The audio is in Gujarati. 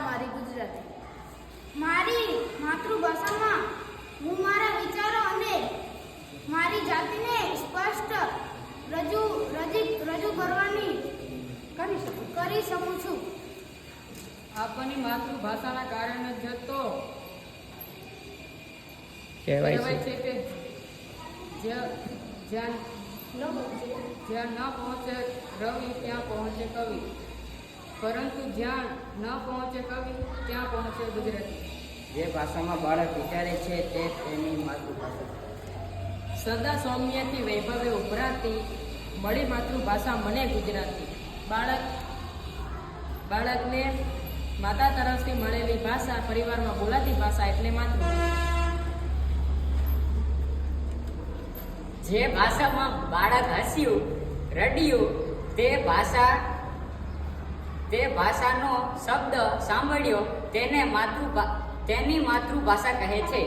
મારી ગુજરાતી. મારી માતૃભાષામાં હું મારા વિચારો અને મારી જાતિને સ્પષ્ટ રજૂ રજી- રજૂ કરવાની કરી શકું કરી શકું છું. આપણી માતૃભાષાના કારણે જ તો કહેવાય છે કે જ્યાં જ્યાં ન પહોંચે જ્યાં ન પહોંચે રવિ ત્યાં પહોંચે કવિ. પરંતુ જ્યાં ન પહોંચે કવિ ત્યાં પહોંચે ગુજરાતી. જે ભાષામાં બાળક વિચારે છે તે તેની માતૃભાષા. સદા સૌમ્યથી વૈભવે ઉભરાતી મળી માતૃભાષા મને ગુજરાતી. બાળક બાળકને માતા તરફથી મળેલી ભાષા પરિવારમાં બોલાતી ભાષા એટલે માતૃભાષા જે ભાષામાં બાળક હસ્યું રડ્યું તે ભાષા તે ભાષાનો શબ્દ સાંભળ્યો તેને માતૃભા તેની માતૃભાષા કહે છે.